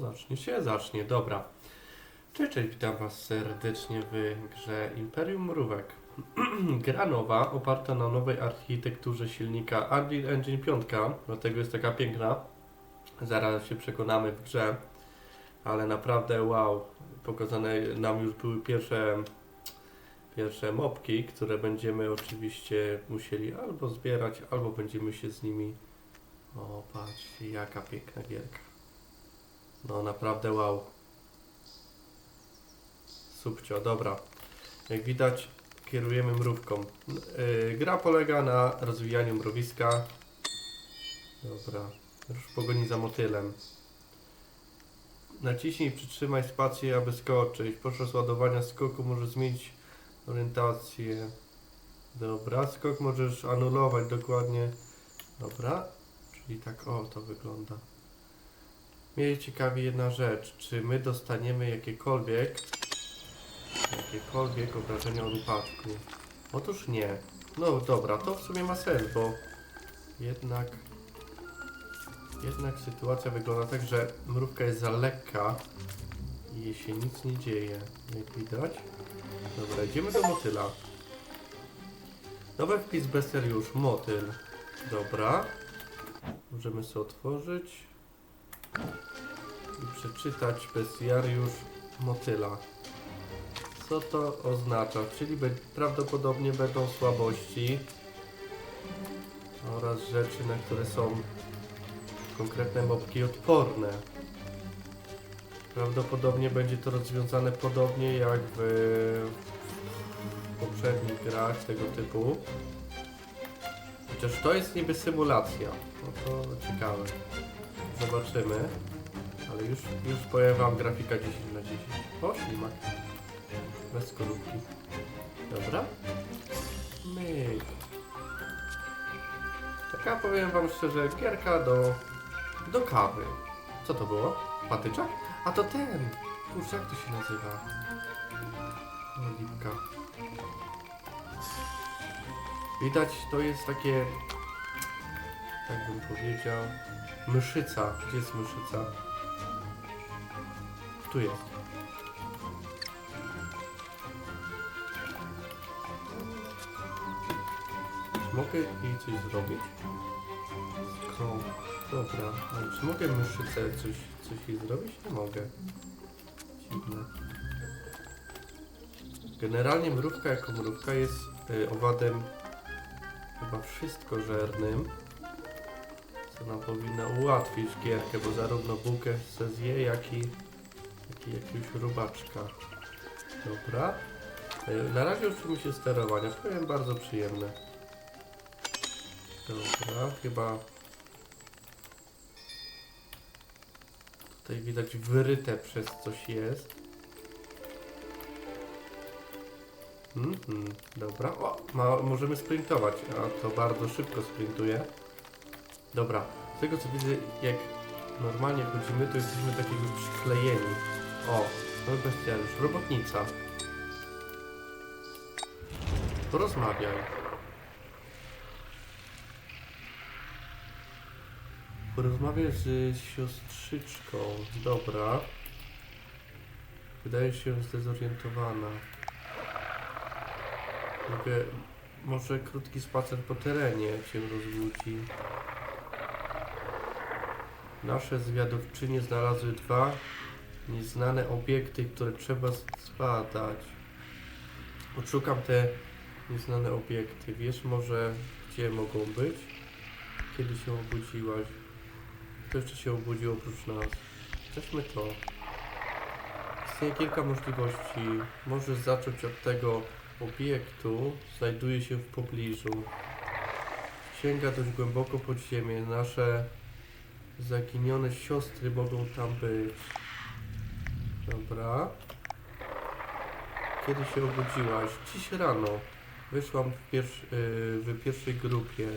Zacznie się, zacznie, dobra. Cześć, cześć, witam Was serdecznie w grze Imperium Mrówek. Gra nowa, oparta na nowej architekturze silnika Unreal Engine 5, dlatego jest taka piękna. Zaraz się przekonamy w grze, ale naprawdę wow, pokazane nam już były pierwsze, pierwsze mopki, które będziemy oczywiście musieli albo zbierać, albo będziemy się z nimi... O, patrzcie, jaka piękna gierka. No naprawdę wow. Subcio, dobra. Jak widać kierujemy mrówką. Yy, gra polega na rozwijaniu mrowiska. Dobra. Już w pogoni za motylem. Naciśnij przytrzymaj spację, aby skoczyć. Podczas ładowania skoku możesz zmienić orientację. Dobra, skok możesz anulować dokładnie. Dobra, czyli tak o to wygląda. Mnie ciekawi jedna rzecz, czy my dostaniemy jakiekolwiek jakiekolwiek obrażenia od upadku? Otóż nie. No dobra, to w sumie ma sens, bo jednak jednak sytuacja wygląda tak, że mrówka jest za lekka i jej się nic nie dzieje, jak widać. Dobra, idziemy do motyla. Nowy wpis bestiariusz, motyl. Dobra. Możemy sobie otworzyć i przeczytać bestiariusz motyla. Co to oznacza? Czyli be- prawdopodobnie będą słabości oraz rzeczy, na które są konkretne mopki odporne. Prawdopodobnie będzie to rozwiązane podobnie jak w poprzednich grach tego typu. Chociaż to jest niby symulacja. No to ciekawe. Zobaczymy. Ale już, już powiem wam grafika 10 na 10. O, ślimak. Bez skorupki. Dobra. Myk. Taka powiem wam szczerze, gierka do, do kawy. Co to było? Patyczak? A to ten! Kurczę, jak to się nazywa? Lipka. Widać, to jest takie... Tak bym powiedział... Myszyca. Gdzie jest myszyca? Tu jest. Mogę jej coś zrobić? Dobra, ale czy mogę myszyce coś, coś jej zrobić? Nie mogę. Dziwne. Generalnie mrówka jako mrówka jest y, owadem chyba wszystkożernym. Co nam powinno ułatwić gierkę, bo zarówno bułkę se zje, jak i, jak i jakiegoś robaczka. Dobra. Y, Na razie uczymy się sterowania. Powiem bardzo przyjemne. Dobra, chyba tutaj widać wyryte przez coś jest. Mhm, dobra. O, ma, możemy sprintować, a to bardzo szybko sprintuje. Dobra, z tego co widzę, jak normalnie chodzimy, to jesteśmy takiego przyklejeni. O, nowy bestiariusz, robotnica. Porozmawiaj. Porozmawiaj z siostrzyczką. Dobra. Wydaje się zdezorientowana. Mogę... Może krótki spacer po terenie cię rozbudzi. Nasze zwiadowczynie znalazły dwa nieznane obiekty, które trzeba zbadać. Odszukam te nieznane obiekty. Wiesz może, gdzie mogą być? Kiedy się obudziłaś? Kto jeszcze się obudził oprócz nas? Weźmy to. Istnieje kilka możliwości. Możesz zacząć od tego obiektu. Znajduje się w pobliżu. Sięga dość głęboko pod ziemię. Nasze zaginione siostry mogą tam być. Dobra. Kiedy się obudziłaś? Dziś rano. Wyszłam w, yy, w pierwszej grupie.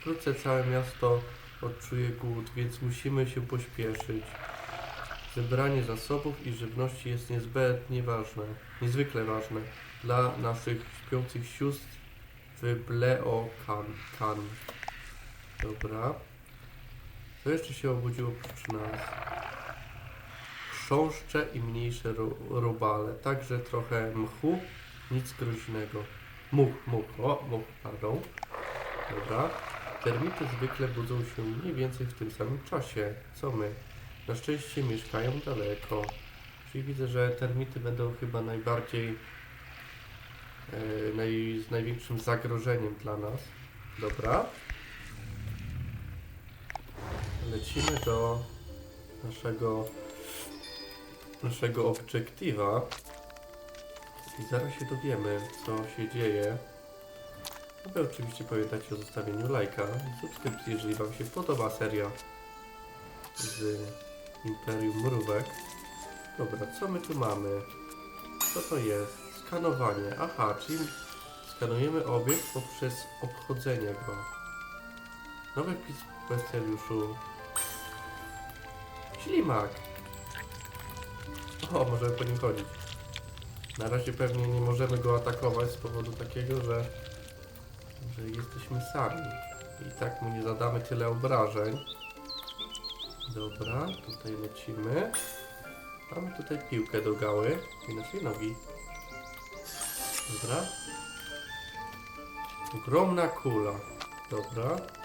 Wkrótce całe miasto odczuje głód, więc musimy się pośpieszyć. Zebranie zasobów i żywności jest niezbędnie ważne, niezwykle ważne dla naszych śpiących sióstr w Bleokan. Kan. Dobra. Co jeszcze się obudziło oprócz nas? chrząszcze i mniejsze robale. Także trochę mchu, nic groźnego. Much, much, o, much, pardon. Dobra. Termity zwykle budzą się mniej więcej w tym samym czasie, co my. Na szczęście mieszkają daleko. Czyli widzę, że termity będą chyba najbardziej e, naj, z największym zagrożeniem dla nas. Dobra. Lecimy do naszego naszego obiektywa i zaraz się dowiemy, co się dzieje. No wy oczywiście pamiętajcie o zostawieniu lajka i subskrypcji, jeżeli Wam się podoba seria z Imperium Mrówek. Dobra, co my tu mamy? Co to jest? Skanowanie. Aha, czyli skanujemy obiekt poprzez obchodzenie go. Nowy wpis w. Ślimak. O, możemy po nim chodzić. Na razie pewnie nie możemy go atakować z powodu takiego, że, że jesteśmy sami. I tak mu nie zadamy tyle obrażeń. Dobra, tutaj lecimy. Mamy tutaj piłkę do gały i naszej nogi. Dobra. Ogromna kula. Dobra.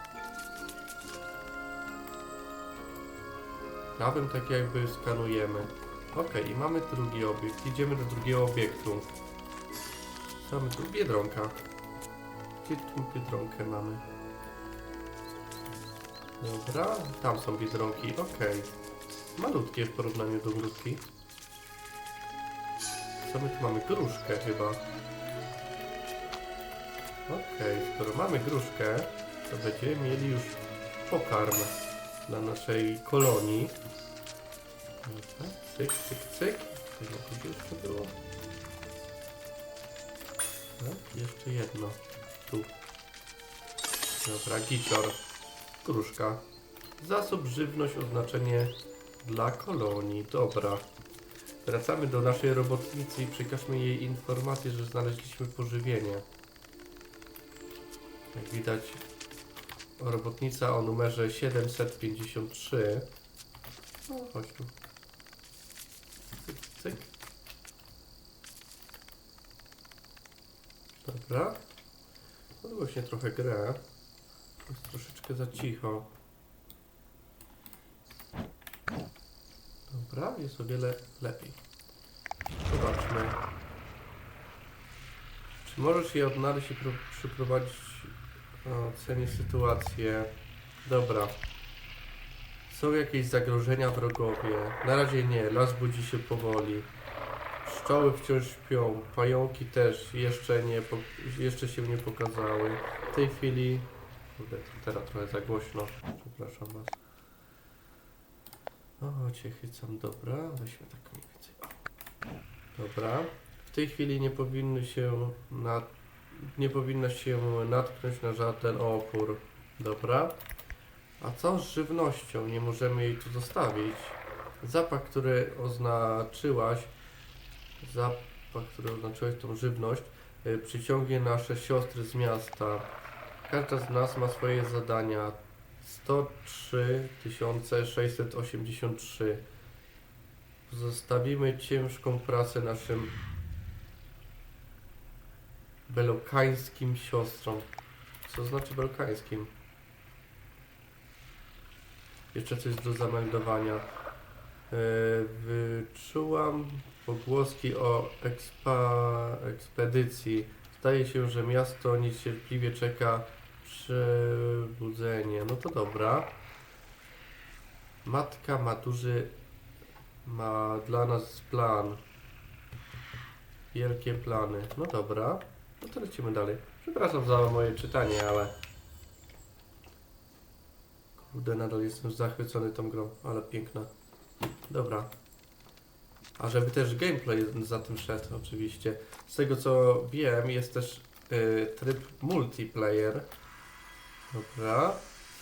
Prawym tak jakby skanujemy. Okej, i mamy drugi obiekt. Idziemy do drugiego obiektu. Co mamy tu? Biedronka. Gdzie tu biedronkę mamy? Dobra, tam są biedronki, okej. Malutkie w porównaniu do mrówki. Co my tu mamy? Gruszkę chyba. Okej, skoro mamy gruszkę, to będziemy mieli już pokarm dla naszej kolonii. Cyk, cyk, cyk. Tu jeszcze było. Jeszcze jedno. Tu. Dobra, gicior. Gruszka. Zasób żywność, oznaczenie dla kolonii. Dobra. Wracamy do naszej robotnicy i przekażmy jej informację, że znaleźliśmy pożywienie. Jak widać, robotnica o numerze 753. No, chodź tu. Cyk, cyk. Dobra. Podgłośnie trochę grę. Jest troszeczkę za cicho. Dobra, jest o wiele lepiej. Zobaczmy. Czy możesz je odnaleźć i przyprowadzić ocenię sytuację? Dobra. Są jakieś zagrożenia wrogowie? Na razie nie, las budzi się powoli. Pszczoły wciąż śpią, pająki też jeszcze nie, jeszcze się nie pokazały. W tej chwili... Kurde, teraz trochę za głośno, przepraszam was. O, cię dobra, weźmy tak mniej więcej. Dobra. W tej chwili nie powinny się na, nie powinna się natknąć na żaden opór. Dobra. A co z żywnością? Nie możemy jej tu zostawić. Zapach, który oznaczyłaś, zapach, który oznaczyłeś tą żywność, y, przyciągnie nasze siostry z miasta. Każda z nas ma swoje zadania. 103 683. Zostawimy ciężką pracę naszym belokańskim siostrom. Co znaczy belokańskim? Jeszcze coś do zameldowania. Yy, wyczułam pogłoski o ekspa, ekspedycji. Zdaje się, że miasto niecierpliwie czeka przebudzenie. No to dobra. Matka ma duży, ma dla nas plan. Wielkie plany. No dobra. No to lecimy dalej. Przepraszam za moje czytanie, ale... Kurde, nadal jestem zachwycony tą grą, ale piękna. Dobra. A żeby też gameplay za tym szedł, oczywiście. Z tego co wiem, jest też y, tryb multiplayer. Dobra.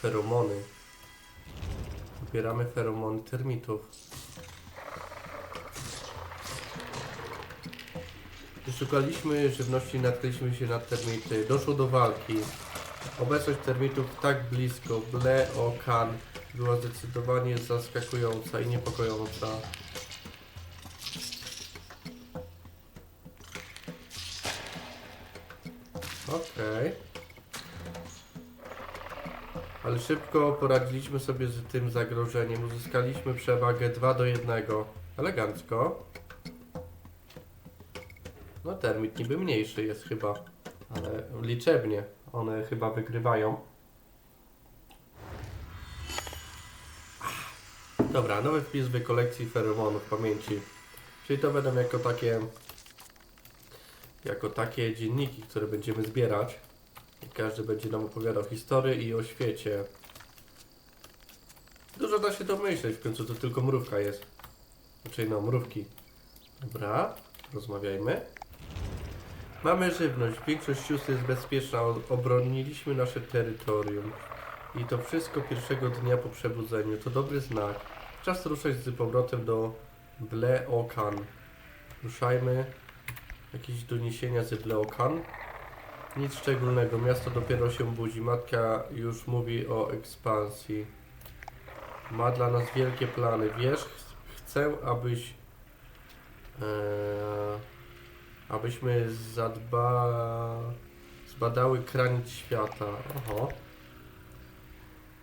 Feromony. Zbieramy feromony termitów. Szukaliśmy żywności, natknęliśmy się na termity, doszło do walki. Obecność termitów tak blisko, ble okan, była zdecydowanie zaskakująca i niepokojąca. Okej. Okay. Ale szybko poradziliśmy sobie z tym zagrożeniem. Uzyskaliśmy przewagę 2 do 1. Elegancko. No termit niby mniejszy jest chyba, ale liczebnie one chyba wygrywają. Dobra, nowy wpis w kolekcji feromonów pamięci. Czyli to będą jako takie jako takie dzienniki, które będziemy zbierać. I każdy będzie nam opowiadał historię i o świecie. Dużo da się domyśleć, w końcu to tylko mrówka jest. Znaczy no, mrówki. Dobra, rozmawiajmy. Mamy żywność, większość sióstr jest bezpieczna, obroniliśmy nasze terytorium. I to wszystko pierwszego dnia po przebudzeniu. To dobry znak. Czas ruszać z powrotem do Bleokan. Ruszajmy. Jakieś doniesienia z Bleokan? Nic szczególnego, miasto dopiero się budzi. Matka już mówi o ekspansji. Ma dla nas wielkie plany. Wiesz, ch- chcę, abyś. E, abyśmy zadba, zbadały kranic świata. Oho.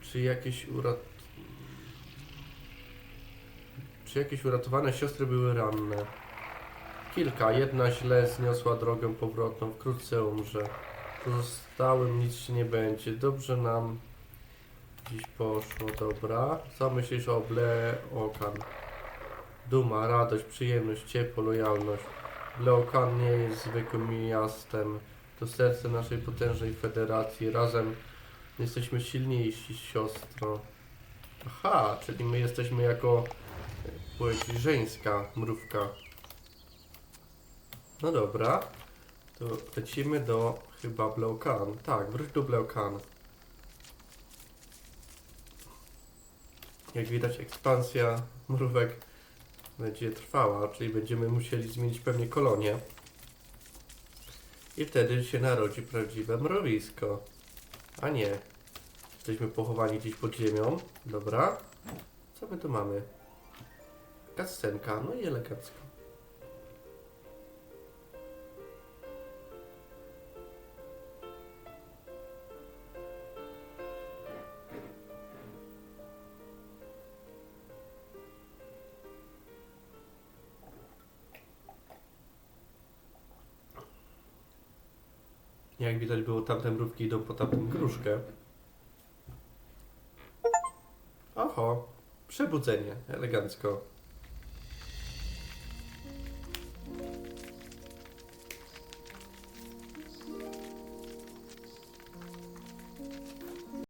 Czy jakieś urat... Czy jakieś uratowane siostry były ranne? Kilka. Jedna źle zniosła drogę powrotną, wkrótce umrze. Pozostałym nic się nie będzie. Dobrze nam dziś poszło, dobra. Co myślisz o Bleokan? Duma, radość, przyjemność, ciepło, lojalność. Bleokan nie jest zwykłym miastem. To serce naszej potężnej federacji. Razem jesteśmy silniejsi, siostro. Aha, czyli my jesteśmy jako płeć żeńska mrówka. No dobra, to lecimy do chyba Bleokan. Tak, wróć do Bleokan. Jak widać ekspansja mrówek będzie trwała, czyli będziemy musieli zmienić pewnie kolonię. I wtedy się narodzi prawdziwe mrowisko. A nie. Jesteśmy pochowani gdzieś pod ziemią. Dobra. Co my tu mamy? Kascenka, no i elegancko. Jak widać było tamte mrówki idą po tamtą gruszkę. Oho, przebudzenie, elegancko.